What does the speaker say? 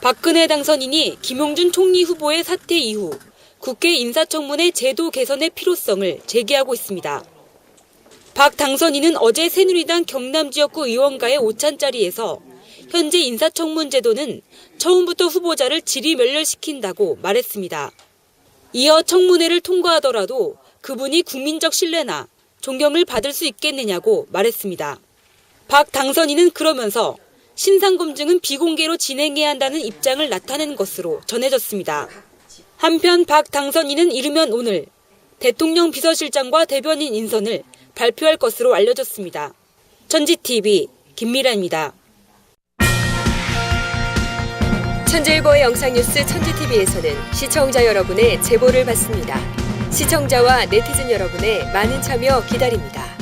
박근혜 당선인이 김용준 총리 후보의 사퇴 이후 국회 인사청문회 제도 개선의 필요성을 제기하고 있습니다. 박 당선인은 어제 새누리당 경남 지역구 의원과의 오찬 자리에서 현재 인사청문 제도는 처음부터 후보자를 질의 멸렬시킨다고 말했습니다. 이어 청문회를 통과하더라도 그분이 국민적 신뢰나 존경을 받을 수 있겠느냐고 말했습니다. 박 당선인은 그러면서 신상검증은 비공개로 진행해야 한다는 입장을 나타낸 것으로 전해졌습니다. 한편 박 당선인은 이르면 오늘 대통령 비서실장과 대변인 인선을 발표할 것으로 알려졌습니다. 천지TV 김미라입니다. 천재일보의 영상뉴스 천지TV에서는 시청자 여러분의 제보를 받습니다. 시청자와 네티즌 여러분의 많은 참여 기다립니다.